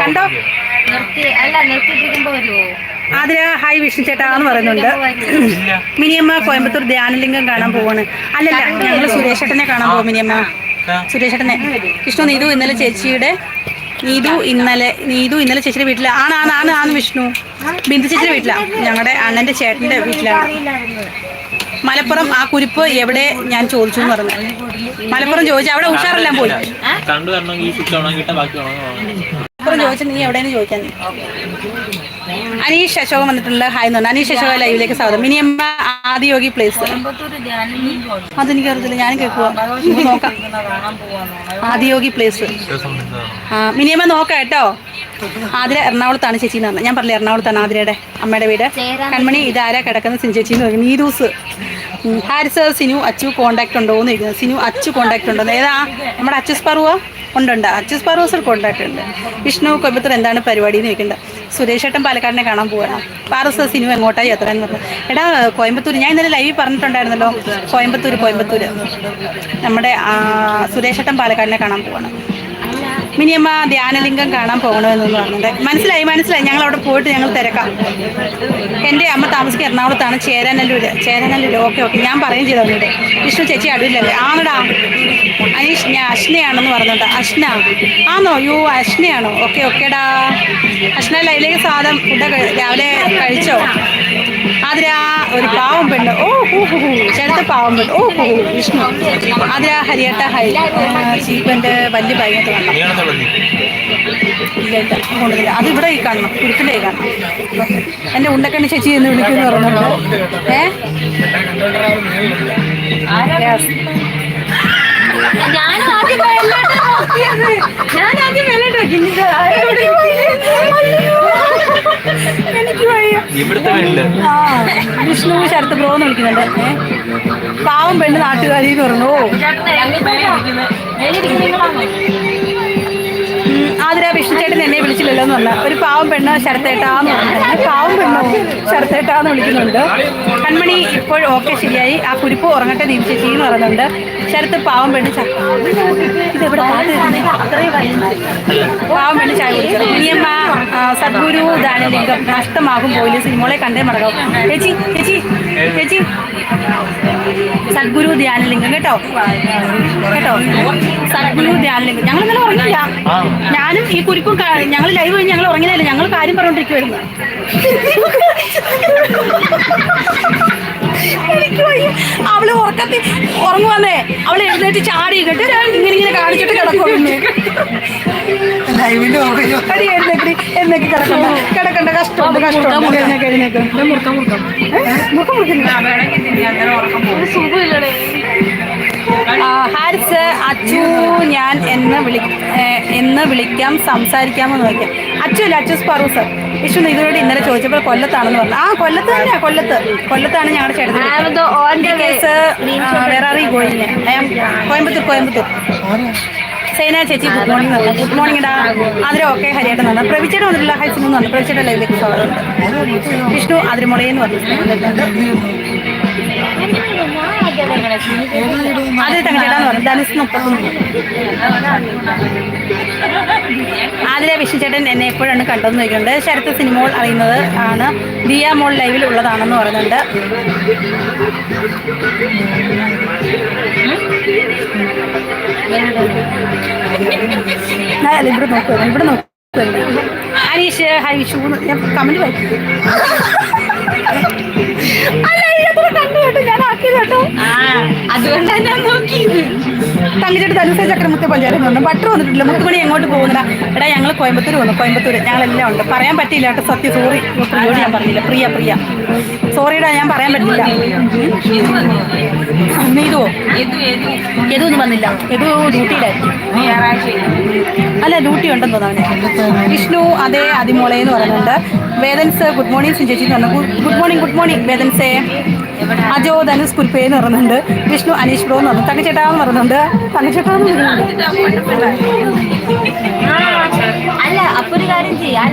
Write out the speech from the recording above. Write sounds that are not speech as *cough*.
കണ്ടോ? ആതിര ഹായ് വിഷ്ണു ചേട്ടാ എന്ന് പറയുന്നുണ്ട്. മിനിയമ്മ കോയമ്പത്തൂർ ധ്യാനലിംഗം കാണാൻ പോവാണ്. അല്ലല്ല ഞങ്ങൾ സുരേഷേട്ടനെ കാണാൻ പോകും മിനിയമ്മ. സുരേഷ് സുരേഷേട്ടനെ. വിഷ്ണു നീതു ഇന്നലെ ചേച്ചിയുടെ നീതു ഇന്നലെ നീതു ഇന്നലെ ചേച്ചിയുടെ വീട്ടിലെ. ആണ് ആണ് ആണ് ആണ് വിഷ്ണു. ബിന്ദു ചേച്ചിയുടെ വീട്ടിലാണ് ഞങ്ങളുടെ അണ്ണന്റെ ചേട്ടന്റെ വീട്ടിലാണ് മലപ്പുറം ആ കുരിപ്പ് എവിടെ? ഞാൻ ചോദിച്ചു എന്ന് പറഞ്ഞു. മലപ്പുറം ചോദിച്ചു. അവിടെ ഉഷാറെല്ലാം പോയി. മലപ്പുറം ചോദിച്ചു നീ എവിടെയെന്ന് ചോദിക്കാൻ. അനീഷ് അശോകം വന്നിട്ടുണ്ട്. ഹായ് എന്ന് പറഞ്ഞു അനീഷ് അശോക ലൈവിലേക്ക് സ്വാഗതം. മിനിയമ്മ ആദിയോഗി പ്ലേസ് അതെനിക്ക് അറിയത്തില്ല. ഞാനും കേൾക്കുക നോക്കാം. ആദിയോഗി പ്ലേസ് ആ മിനിയമ്മ നോക്കാം കേട്ടോ. ആതിര എറണാകുളത്താണ് ചേച്ചി എന്ന് പറഞ്ഞത്. ഞാൻ പറഞ്ഞില്ല എറണാകുളത്താണ് ആതിരയുടെ അമ്മയുടെ വീട്. കൺമണി ഇതാരാ കിടക്കുന്ന സിൻ ചേച്ചി എന്ന് പറയുന്നത്. നീരൂസ്. ഹാരിസ് സിനു അച്ചു കോണ്ടാക്ട് ഉണ്ടോ എന്ന് ചോദിക്കുന്നത് സിനു അച്ചു കോണ്ടാക്ട് ഉണ്ടോ. ഏതാ? നമ്മുടെ അച്ചസ് പറവ? ഉണ്ടുണ്ട്. അച്ചുസ് പറവസിൽ കോണ്ടാക്ട് ഉണ്ട്. വിഷ്ണു കൊയമ്പത്തൂർ എന്താണ് പരിപാടി എന്ന് ചോദിക്കുന്നത് സുരേഷ് ഏട്ടൻ പാലക്കാടിനെ കാണാൻ പോവാണ്. പാറസ് സിനു എങ്ങോട്ടായി യാത്ര എന്ന് പറഞ്ഞു. എടാ കോയമ്പത്തൂർ ഞാൻ ഇന്നലെ ലൈവ് പറഞ്ഞിട്ടുണ്ടായിരുന്നല്ലോ. കോയമ്പത്തൂർ കോയമ്പത്തൂർ നമ്മുടെ സുരേഷേട്ടൻ സുരേഷ് ഏട്ടൻ പാലക്കാടിനെ കാണാൻ പോവാണ്. മിനിയമ്മ ധ്യാനലിംഗം കാണാൻ പോകണമെന്ന് പറഞ്ഞിട്ട്. മനസ്സിലായി മനസ്സിലായി. ഞങ്ങൾ അവിടെ പോയിട്ട് ഞങ്ങൾ തിരക്കാം. എന്റെ അമ്മ താമസിക്കുക എറണാകുളത്താണ്. ചേരാനല്ലൂര് ചേരാനല്ലൂര്. Okay okay. ഞാൻ പറയും ചെയ്തു അവരോട് വിഷ്ണു ചേച്ചി അടൂരിലല്ലേ ആണടാ? അനീഷ് ഞാൻ അഷ്നയാണെന്ന് പറഞ്ഞോട്ടെ. അഷ്ന ആണോ യു അഷ്നയാണോ ഓക്കെ ഓക്കേടാ. അഷ്ന ലൈലേക്ക് സാധനം ഫുഡ് രാവിലെ കഴിച്ചോ? ആതിരാ ഒരു പാവം പെണ്ണ്. ഓ ഹൂ ഹൂ ഹൂ. ചേട്ടത്ത പാവം പെണ്ണ്. ഓ ഹൂ വിഷ്ണു. ആതിര ഹരിയട്ട ഹൈ ചീപ്പന്റെ വലിയ ഭയങ്കര കൊണ്ടുവരില്ല അത് ഇവിടെ ഈ കാണണം. കുരുക്കിന്റെ കാണണം. എന്റെ ഉണ്ടക്കണ്ണി ചേച്ചി എന്ന് വിളിക്കുന്നു പറഞ്ഞിട്ടുണ്ട്. ഏ. ഞാൻ ആദ്യം നോക്കിയത്. ഞാൻ ആദ്യം വെള്ളോട്ട് നോക്കി വിഷ്ണു ശരത്ത് ബ്രോ എന്ന് വിളിക്കുന്നുണ്ട്. പാവം പെണ്ണ് നാട്ടുകാരി എന്ന് പറഞ്ഞു. ആതിര വിഷ്ണു ചേട്ടൻ എന്നെ വിളിച്ചില്ലല്ലോ എന്ന് പറഞ്ഞ ഒരു പാവം പെണ്ണ് ശരത്തേട്ടാന്ന് പറഞ്ഞു. പാവം പെണ്ണോ ശരത്തേട്ടാന്ന് വിളിക്കുന്നുണ്ട്. കൺമണി ഇപ്പോൾ ഓക്കെ ശരിയായി. ആ കുരിപ്പ് ഉറങ്ങട്ടെ ദീപ് ചേച്ചി എന്ന് പറയുന്നുണ്ട് ശരത്ത് പാവം പെണ്ണ് ഇതെവിടെ പാവം പെണ്ണ് ചായ കുടിച്ചത് ആ, സദ്ഗുരു ദാനലിംഗം നഷ്ടമാകും പോലീസ്. സിനിമകളെ കണ്ടേ മടങ്ങും ചേച്ചി ചേച്ചി ചേച്ചി. സദ്ഗുരു ധ്യാനലിംഗം കേട്ടോ? കേട്ടോ? സദ്ഗുരു ധ്യാനലിംഗം. ഞങ്ങൾ ഇന്നലെ ഉറങ്ങില്ല ഞാനും ഈ കുരിപ്പും ഞങ്ങൾ ലൈവ് കഴിഞ്ഞ് ഞങ്ങൾ ഉറങ്ങിയില്ല ഞങ്ങൾ കാര്യം പറഞ്ഞോണ്ടിരിക്കുവായിരുന്നു. അവൾ ഉറക്കത്തി ഉറങ്ങുവന്നേ. അവൾ എഴുന്നേറ്റ് ചാടി കേട്ടോ ഇങ്ങനെ ഇങ്ങനെ കാണിച്ചിട്ട് *laughs* കിടക്കുന്നു അടി എഴുന്നേക്കടി എന്നൊക്കെ കിടക്കണ്ട കിടക്കണ്ട കഷ്ടമുണ്ട് കഷ്ടമുണ്ട് എഴുന്നേക്ക് എഴുന്നേക്ക്. ഏ? മുറുക്കം മുറുക്കുന്നില്ല. ആ, ഹാരിസ് അച്ചു ഞാൻ എന്ന് വിളി എന്ന് വിളിക്കാം സംസാരിക്കാമെന്ന് നോക്കിയാൽ അച്ചു അല്ല അച്ചു സ്പറൂസ് വിഷ്ണു ഇതിനോട് ഇന്നലെ ചോദിച്ചപ്പോൾ കൊല്ലത്താണെന്ന് പറഞ്ഞു. ആ കൊല്ലത്ത് തന്നെയാ കൊല്ലത്ത്. കൊല്ലത്താണ് ഞങ്ങളുടെ ചേട്ടൻ കേസ് വേറെ ഗോയിങ് കോയമ്പത്തൂർ കോയമ്പത്തൂർ സൈന ചേച്ചി ഗുഡ് മോർണിംഗ് വന്നു ഗുഡ് മോർണിംഗ് ഡാ അതിന് ഓക്കെ ഹരിയായിട്ട് പറഞ്ഞു പ്രവിച്ചേട്ടൻ വന്നിട്ടില്ല ഹൈസിന് വന്നു. പ്രവിച്ചയുടെ ലൈവിലേക്ക് സ്വാഗതം. വിഷ്ണു അതിരുമുളയെ എന്ന് പറഞ്ഞു. ആദ്യ തങ്കച്ചേട്ടാന്ന് പറഞ്ഞു. ധനുസ് മുപ്പത്തൊന്ന് ആതിരെ വിഷ്ണുചേട്ടൻ എന്നെ എപ്പോഴാണ് കണ്ടതെന്ന് ചോദിക്കുന്നുണ്ട്. ശരത്ത് സിനിമകൾ അറിയുന്നത് ആണ്. ദിയ മോൾ ലൈവിൽ ഉള്ളതാണെന്ന് പറയുന്നുണ്ട്. അല്ല, ഇവിടെ നോക്കുവായിരുന്നു ഇവിടെ നോക്കുവായിരുന്നു ഹരീഷ് ഹരീഷ് ഞാൻ കമന്റ് വായിക്കും കേട്ടോ ഞാൻ ആക്കിയത് കേട്ടോ അതുകൊണ്ടാണ് ഞാൻ നോക്കിയത്. പഞ്ചായത്ത് വന്നു ബട്ടർ വന്നിട്ടില്ല. മുത്തുമണി എങ്ങോട്ട് പോകുന്നില്ല. എടാ ഞങ്ങൾ കോയമ്പത്തൂർ വന്നു. കോയമ്പത്തൂർ ഞങ്ങളെല്ലാം ഉണ്ട്. പറയാൻ പറ്റില്ല കേട്ടോ സത്യ. സോറി പ്രിയോട് ഞാൻ പറഞ്ഞില്ല. പ്രിയ പ്രിയ. സോറിടാ ഞാൻ പറയാൻ പറ്റില്ല. നീതുവോ ഒന്നും വന്നില്ല. എതു ഡ്യൂട്ടിയിലായിരിക്കും അല്ല ഡ്യൂട്ടി ഉണ്ടെന്ന് തോന്നുന്നു. വിഷ്ണു അതേ അതിമോളെ എന്ന് പറയുന്നുണ്ട്. വേദൻസ് ഗുഡ് മോർണിംഗ് സുചേച്ചി എന്ന് പറഞ്ഞു. ഗുഡ് മോർണിംഗ് ഗുഡ് മോർണിംഗ് വേദൻസേ. അജോ ധനുസ് കുരുപ്പേ എന്ന് പറയുന്നുണ്ട് വിഷ്ണു അനീഷ് ബ്രോ എന്ന് പറഞ്ഞു. തങ്കച്ചേട്ടാ എന്ന് പറയുന്നുണ്ട് തങ്കച്ചേട്ടാ എന്ന് പറയുന്നുണ്ട് അല്ല അപ്പൊ ഒരു കാര്യം ചെയ്യാം.